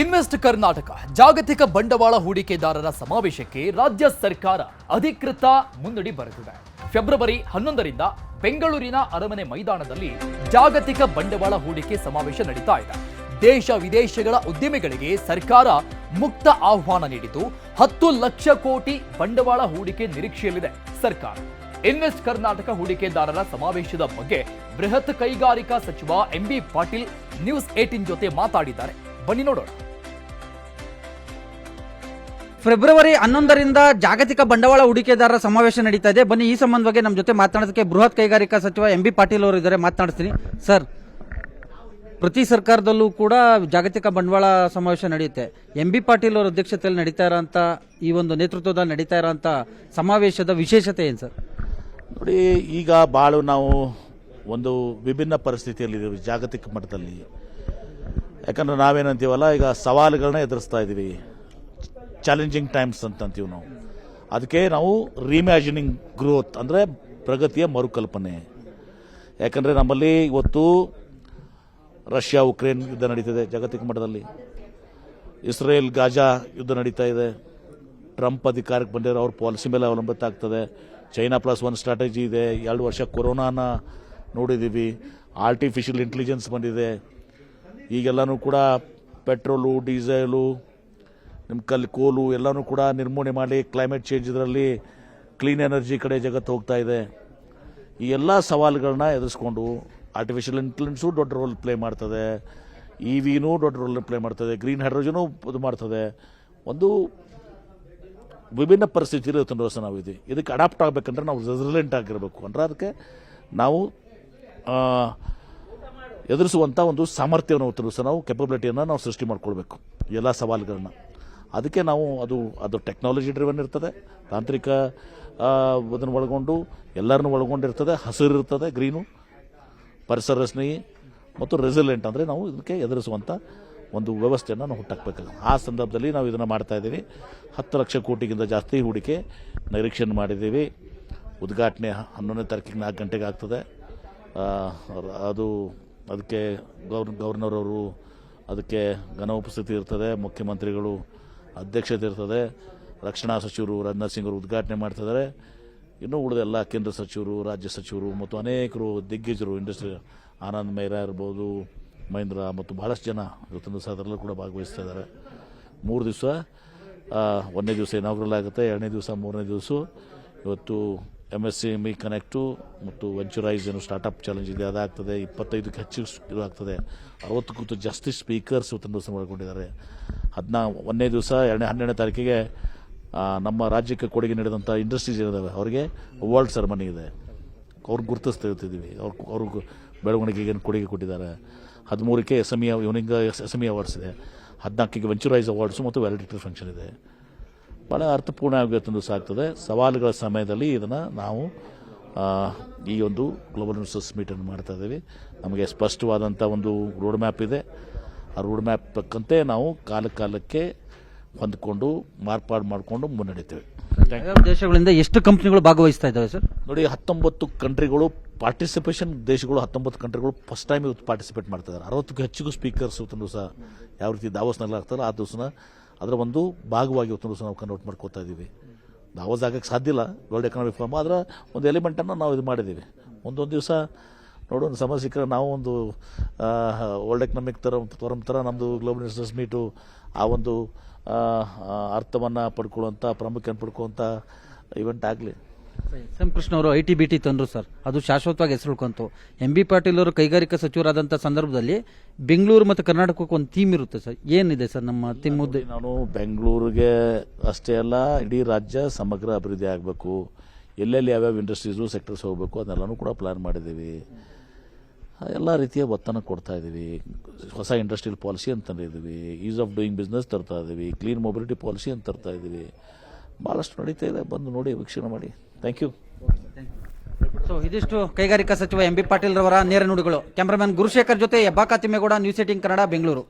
Invest Karnataka ಜಾಗತಿಕ ಬಂಡವಾಳ ಹೂಡಿಕೆದಾರರ ಸಮಾವೇಶಕ್ಕೆ ರಾಜ್ಯ ಸರ್ಕಾರ ಅಧಿಕೃತ ಮುನ್ನಡಿ ಬರೆದಿದೆ. ಫೆಬ್ರವರಿ ಹನ್ನೊಂದರಿಂದ ಬೆಂಗಳೂರಿನ ಅರಮನೆ ಮೈದಾನದಲ್ಲಿ ಜಾಗತಿಕ ಬಂಡವಾಳ ಹೂಡಿಕೆ ಸಮಾವೇಶ ನಡೀತಾ ಇದೆ. ದೇಶ ವಿದೇಶಗಳ ಉದ್ಯಮಿಗಳಿಗೆ ಸರ್ಕಾರ ಮುಕ್ತ ಆಹ್ವಾನ ನೀಡಿದ್ದು, ಹತ್ತು ಲಕ್ಷ ಕೋಟಿ ಬಂಡವಾಳ ಹೂಡಿಕೆ ನಿರೀಕ್ಷೆಯಲ್ಲಿದೆ ಸರ್ಕಾರ. ಇನ್ವೆಸ್ಟ್ ಕರ್ನಾಟಕ ಹೂಡಿಕೆದಾರರ ಸಮಾವೇಶದ ಬಗ್ಗೆ ಬೃಹತ್ ಕೈಗಾರಿಕಾ ಸಚಿವ ಎಂಬಿ ಪಾಟೀಲ್ ನ್ಯೂಸ್ ಏಟಿನ್ ಜೊತೆ ಮಾತಾಡಿದ್ದಾರೆ. ಬನ್ನಿ ನೋಡೋಣ. ಫೆಬ್ರವರಿ ಹನ್ನೊಂದರಿಂದ ಜಾಗತಿಕ ಬಂಡವಾಳ ಹೂಡಿಕೆದಾರರ ಸಮಾವೇಶ ನಡೀತಾ ಇದೆ. ಬನ್ನಿ, ಈ ಸಂಬಂಧವಾಗಿ ನಮ್ಮ ಜೊತೆ ಮಾತನಾಡೋದಕ್ಕೆ ಬೃಹತ್ ಕೈಗಾರಿಕಾ ಸಚಿವ ಎಂ ಬಿ ಪಾಟೀಲ್ ಅವರು ಇದ್ದಾರೆ. ಮಾತನಾಡ್ತೀನಿ ಸರ್, ಪ್ರತಿ ಸರ್ಕಾರದಲ್ಲೂ ಕೂಡ ಜಾಗತಿಕ ಬಂಡವಾಳ ಸಮಾವೇಶ ನಡೆಯುತ್ತೆ. ಎಂ ಬಿ ಪಾಟೀಲ್ ಅವರ ಅಧ್ಯಕ್ಷತೆಯಲ್ಲಿ ನಡೀತಾ ಇರೋಂಥ ಈ ಒಂದು ನೇತೃತ್ವದಲ್ಲಿ ನಡೀತಾ ಇರೋಂಥ ಸಮಾವೇಶದ ವಿಶೇಷತೆ ಏನು, ಸರ್? ನೋಡಿ, ಈಗ ಭಾಳ ನಾವು ಒಂದು ವಿಭಿನ್ನ ಪರಿಸ್ಥಿತಿಯಲ್ಲಿದ್ದೀವಿ ಜಾಗತಿಕ ಮಟ್ಟದಲ್ಲಿ. ಯಾಕಂದ್ರೆ ನಾವೇನಂತೀವಲ್ಲ, ಈಗ ಸವಾಲುಗಳನ್ನ ಎದುರಿಸ್ತಾ ಇದ್ದೀವಿ. ಚಾಲೆಂಜಿಂಗ್ ಟೈಮ್ಸ್ ಅಂತ ಅಂತೀವಿ ನಾವು. ಅದಕ್ಕೆ ನಾವು ರಿಮ್ಯಾಜಿನಿಂಗ್ ಗ್ರೋತ್ ಅಂದರೆ ಪ್ರಗತಿಯ ಮರುಕಲ್ಪನೆ. ಯಾಕಂದರೆ ನಮ್ಮಲ್ಲಿ ಇವತ್ತು ರಷ್ಯಾ ಉಕ್ರೇನ್ ಯುದ್ಧ ನಡೀತಿದೆ ಜಾಗತಿಕ ಮಟ್ಟದಲ್ಲಿ. ಇಸ್ರೇಲ್ ಗಾಜಾ ಯುದ್ಧ ನಡೀತಾ ಇದೆ. ಟ್ರಂಪ್ ಅಧಿಕಾರಕ್ಕೆ ಬಂದಿರೋ ಅವ್ರ ಪಾಲಿಸಿ ಮೇಲೆ ಅವಲಂಬಿತ ಆಗ್ತದೆ. ಚೈನಾ ಪ್ಲಸ್ ಒನ್ ಸ್ಟ್ರಾಟಜಿ ಇದೆ. ಎರಡು ವರ್ಷ ಕೊರೋನಾನ ನೋಡಿದ್ದೀವಿ ಆರ್ಟಿಫಿಷಿಯಲ್ ಇಂಟೆಲಿಜೆನ್ಸ್ ಬಂದಿದೆ. ಈಗೆಲ್ಲನೂ ಕೂಡ ಪೆಟ್ರೋಲು ಡೀಸೆಲು ನಿಮ್ಮ ಕಲ್ಲಿ, ಕೋಲು ಎಲ್ಲನೂ ಕೂಡ ನಿರ್ಮೂಲನೆ ಮಾಡಿ ಕ್ಲೈಮೇಟ್ ಚೇಂಜ್ ಇದರಲ್ಲಿ ಕ್ಲೀನ್ ಎನರ್ಜಿ ಕಡೆ ಜಗತ್ತು ಹೋಗ್ತಾ ಇದೆ. ಈ ಎಲ್ಲ ಸವಾಲುಗಳನ್ನ ಎದುರಿಸ್ಕೊಂಡು ಆರ್ಟಿಫಿಷಿಯಲ್ ಇಂಟೆಲಿಜೆನ್ಸು ದೊಡ್ಡ ರೋಲ್ ಪ್ಲೇ ಮಾಡ್ತದೆ. ಇ ವಿನೂ ದೊಡ್ಡ ರೋಲ್ ಪ್ಲೇ ಮಾಡ್ತದೆ. ಗ್ರೀನ್ ಹೈಡ್ರೋಜನು ಇದು ಮಾಡ್ತದೆ. ಒಂದು ವಿಭಿನ್ನ ಪರಿಸ್ಥಿತಿಯಲ್ಲಿ ತೊಂದರೆ ನಾವಿದ್ದೀವಿ ನಾವು ಇದು ಇದಕ್ಕೆ ಅಡಾಪ್ಟ್ ಆಗಬೇಕಂದ್ರೆ ನಾವು ರೆಸಿಲೆಂಟ್ ಆಗಿರಬೇಕು. ಅಂದ್ರೆ ಅದಕ್ಕೆ ನಾವು ಎದುರಿಸುವಂಥ ಒಂದು ಸಾಮರ್ಥ್ಯವನ್ನು ದಿವಸ ನಾವು ಕೆಪಬಿಲಿಟಿಯನ್ನು ನಾವು ಸೃಷ್ಟಿ ಮಾಡ್ಕೊಳ್ಬೇಕು. ಎಲ್ಲ ಸವಾಲುಗಳನ್ನ ಅದಕ್ಕೆ ನಾವು ಅದು ಅದು ಟೆಕ್ನಾಲಜಿ ಡ್ರಿವನ್ ಇರ್ತದೆ. ತಾಂತ್ರಿಕ ಅದನ್ನು ಒಳಗೊಂಡು ಎಲ್ಲರನ್ನು ಒಳಗೊಂಡಿರ್ತದೆ. ಹಸಿರು ಇರ್ತದೆ, ಗ್ರೀನು. ಪರಿಸರ ಸ್ನೇಹಿ ಮತ್ತು ರೆಸಿಲೆಂಟ್ ಅಂದರೆ ನಾವು ಇದಕ್ಕೆ ಎದುರಿಸುವಂಥ ಒಂದು ವ್ಯವಸ್ಥೆಯನ್ನು ನಾವು ಹುಟ್ಟಾಕಬೇಕಾಗುತ್ತೆ. ಆ ಸಂದರ್ಭದಲ್ಲಿ ನಾವು ಇದನ್ನು ಮಾಡ್ತಾ ಇದ್ದೀವಿ. ಹತ್ತು ಲಕ್ಷ ಕೋಟಿಗಿಂತ ಜಾಸ್ತಿ ಹೂಡಿಕೆ ನಿರೀಕ್ಷೆ ಮಾಡಿದ್ದೀವಿ. ಉದ್ಘಾಟನೆ ಹನ್ನೊಂದನೇ ತಾರೀಕಿಗೆ ನಾಲ್ಕು ಗಂಟೆಗೆ ಆಗ್ತದೆ. ಅದು ಅದಕ್ಕೆ ಗವರ್ನ ಗವರ್ನರ್ ಅವರು ಅದಕ್ಕೆ ಘನ ಉಪಸ್ಥಿತಿ ಇರ್ತದೆ. ಮುಖ್ಯಮಂತ್ರಿಗಳು ಅಧ್ಯಕ್ಷತೆ ಇರ್ತದೆ. ರಕ್ಷಣಾ ಸಚಿವರು ರಾಜನಾಥ್ ಸಿಂಗ್ ಅವರು ಉದ್ಘಾಟನೆ ಮಾಡ್ತಿದ್ದಾರೆ. ಇನ್ನೂ ಉಳಿದ ಎಲ್ಲ ಕೇಂದ್ರ ಸಚಿವರು, ರಾಜ್ಯ ಸಚಿವರು ಮತ್ತು ಅನೇಕರು ದಿಗ್ಗಜರು ಇಂಡಸ್ಟ್ರಿ ಆನಂದ್ ಮೇರಾ ಇರ್ಬೋದು, ಮಹೇಂದ್ರ ಮತ್ತು ಬಹಳಷ್ಟು ಜನ ಇವತ್ತಿನ ದಿವಸ ಕೂಡ ಭಾಗವಹಿಸ್ತಾ ಇದ್ದಾರೆ. ಮೂರು ದಿವಸ ಒಂದನೇ ದಿವಸ ಇನಾಗ್ರಲ್ ಆಗುತ್ತೆ, ಎರಡನೇ ದಿವಸ, ಮೂರನೇ ದಿವಸ. ಇವತ್ತು M S C M E connect ಮತ್ತು ವೆಂಚುರೈಸ್ ಏನು ಸ್ಟಾರ್ಟಪ್ ಚಾಲೆಂಜ್ ಇದೆ, ಅದಾಗ್ತದೆ. ಇಪ್ಪತ್ತೈದಕ್ಕೆ ಹೆಚ್ಚು ಇದು ಆಗ್ತದೆ. ಅರವತ್ತಕ್ಕೂ ಜಾಸ್ತಿ ಸ್ಪೀಕರ್ಸ್ ಇವತ್ತಿನ ದಿವಸ ಒಳಗೊಂಡಿದ್ದಾರೆ ಹದಿನಾ, ಒಂದನೇ ದಿವಸ, ಎರಡನೇ, ಹನ್ನೆರಡನೇ ತಾರೀಕಿಗೆ ನಮ್ಮ ರಾಜ್ಯಕ್ಕೆ ಕೊಡುಗೆ ನೀಡಿದಂಥ ಇಂಡಸ್ಟ್ರೀಸ್ ಏನಿದ್ದಾವೆ ಅವರಿಗೆ ಅವಾರ್ಡ್ ಸೆರೆಮನಿ ಇದೆ. ಅವ್ರಿಗೆ ಗುರುತಿಸ್ತಾ ಇರ್ತಿದ್ದೀವಿ ಅವ್ರ ಅವ್ರಿಗೆ ಬೆಳವಣಿಗೆಗೆ ಕೊಡುಗೆ ಕೊಟ್ಟಿದ್ದಾರೆ. ಹದಿಮೂರಕ್ಕೆ S M E evening S M E awards ಇದೆ. ಹದಿನಾಲ್ಕಿಗೆ ವೆಂಚುರೈಸ್ ಅವಾರ್ಡ್ಸು ಮತ್ತು ವ್ಯಾಲಿಡಿಟಿ ಫಂಕ್ಷನ್ ಇದೆ. ಭಾಳ ಅರ್ಥಪೂರ್ಣ ಇವತ್ತೊಂದು ಸಾಗ್ತದೆ ಸವಾಲುಗಳ ಸಮಯದಲ್ಲಿ ಇದನ್ನು ನಾವು ಈ ಒಂದು ಗ್ಲೋಬಲ್ ರಿಸೋರ್ಸ್ ಮೀಟನ್ನು ಮಾಡ್ತಾ ಇದ್ದೀವಿ. ನಮಗೆ ಸ್ಪಷ್ಟವಾದಂಥ ಒಂದು ರೋಡ್ ಮ್ಯಾಪ್ ಇದೆ. ಆ ರೋಡ್ ಮ್ಯಾಪ್ ತಕ್ಕಂತೆ ನಾವು ಕಾಲ ಕಾಲಕ್ಕೆ ಹೊಂದ್ಕೊಂಡು ಮಾರ್ಪಾಡು ಮಾಡಿಕೊಂಡು ಮುನ್ನಡೀತೇವೆ ದೇಶಗಳಿಂದ ಎಷ್ಟು ಕಂಪ್ನಿಗಳು ಭಾಗವಹಿಸ್ತಾ ಇದ್ದಾವೆ ಸರ್? ನೋಡಿ ಹತ್ತೊಂಬತ್ತು ಕಂಟ್ರಿಗಳು ಪಾರ್ಟಿಸಿಪೇಷನ್ ದೇಶಗಳು ಹತ್ತೊಂಬತ್ತು ಕಂಟ್ರಿಗಳು ಫಸ್ಟ್ ಟೈಮ್ ಇವತ್ತು ಪಾರ್ಟಿಸಿಪೇಟ್ ಮಾಡ್ತಾ ಇದ್ದಾರೆ. ಅರವತ್ತಕ್ಕೂ ಹೆಚ್ಚಿಗೂ ಸ್ಪೀಕರ್ಸ್ ಇವತ್ತು ಸಹ ಯಾವ ರೀತಿ ದಾವಸ್ನಲ್ಲಿ ಆಗ್ತಾರೋ ಆ ದಿವಸನ ಅದರ ಒಂದು ಭಾಗವಾಗಿ ಇವತ್ತು ಸಹ ನಾವು ಕನ್ವರ್ಟ್ ಮಾಡ್ಕೋತಾ ಇದ್ದೀವಿ. ದಾವಸ್ ಆಗಕ್ಕೆ ಸಾಧ್ಯ ಇಲ್ಲ. ವರ್ಲ್ಡ್ ಎಕನಾಮಿಕ್ ಫಾರ್ಮ್ ಅದರ ಒಂದು ಎಲಿಮೆಂಟನ್ನು ನಾವು ಇದು ಮಾಡಿದ್ದೀವಿ. ಒಂದೊಂದು ದಿವಸ ನೋಡು, ಒಂದು ಸಮಸ್ಯೆ ಸಿಕ್ಕರೆ ನಾವು ಒಂದು ವರ್ಲ್ಡ್ ಎಕನಾಮಿಕ್ ಥರ ಫಾರಮ್ ಥರ ನಮ್ಮದು ಗ್ಲೋಬಲ್ ಇನ್ವೆಸ್ಟರ್ಸ್ ಮೀಟು ಆ ಒಂದು ಅರ್ಥವನ್ನು ಪಡ್ಕೊಳ್ಳುವಂಥ ಪ್ರಾಮುಖ್ಯತೆ ಪಡ್ಕೊಳ್ಳುವಂಥ ಇವೆಂಟ್ ಆಗಲಿ. ಎಂ ಕೃಷ್ಣ ಅವರು ಐ ಟಿ ಬಿ ತಂದ್ರು ಸರ್. ಅದು ಶಾಶ್ವತವಾಗಿ ಹೆಸರುಳ್ಕೊಂತು. ಎಂ ಬಿ ಪಾಟೀಲ್ ಅವರು ಕೈಗಾರಿಕಾ ಸಚಿವರಾದಂಥ ಸಂದರ್ಭದಲ್ಲಿ ಬೆಂಗಳೂರು ಮತ್ತು ಕರ್ನಾಟಕಕ್ಕೆ ಒಂದು ಥೀಮ್ ಇರುತ್ತೆ ಸರ್. ಏನಿದೆ ಸರ್ ನಮ್ಮ ಥೀಮ್ ಮುದ್ದೆ ನಾನು ಬೆಂಗಳೂರಿಗೆ ಅಷ್ಟೇ ಅಲ್ಲ, ಇಡೀ ರಾಜ್ಯ ಸಮಗ್ರ ಅಭಿವೃದ್ಧಿ ಆಗಬೇಕು. ಎಲ್ಲೆಲ್ಲಿ ಯಾವ್ಯಾವ ಇಂಡಸ್ಟ್ರೀಸು ಸೆಕ್ಟರ್ಸ್ ಹೋಗಬೇಕು ಅದನ್ನೆಲ್ಲನೂ ಕೂಡ ಪ್ಲಾನ್ ಮಾಡಿದ್ದೀವಿ. ಎಲ್ಲ ರೀತಿಯ ಒತ್ತನ ಕೊಡ್ತಾ ಇದ್ದೀವಿ. ಹೊಸ ಇಂಡಸ್ಟ್ರಿಯಲ್ ಪಾಲಿಸಿ ಅಂತ ತಂದಿದ್ದೀವಿ. ಈಸ್ ಆಫ್ ಡೂಯಿಂಗ್ ಬಿಸ್ನೆಸ್ ತರ್ತಾ ಇದ್ದೀವಿ. ಕ್ಲೀನ್ ಮೊಬಿಲಿಟಿ ಪಾಲಿಸಿ ಅಂತ ತರ್ತಾ ಇದ್ದೀವಿ. ಭಾಳಷ್ಟು ನಡೀತಾ ಇದೆ. ಬಂದು ನೋಡಿ ವೀಕ್ಷಣೆ ಮಾಡಿ. ಥ್ಯಾಂಕ್ ಯು ಸೊ ಇದಿಷ್ಟು ಕೈಗಾರಿಕಾ ಸಚಿವ ಎಂ ಬಿ ಪಾಟೀಲ್ ರವರ ನೇರ ನುಡಿಗಳು. ಕ್ಯಾಮರಾಮನ್ ಗುರುಶೇಖರ್ ಜೊತೆ ಹೆಬ್ಬಾಕ ತಿಮ್ಮೇಗೌಡ ನ್ಯೂಸ್ ಏಟಿಂಗ್ ಕನ್ನಡ, ಬೆಂಗಳೂರು.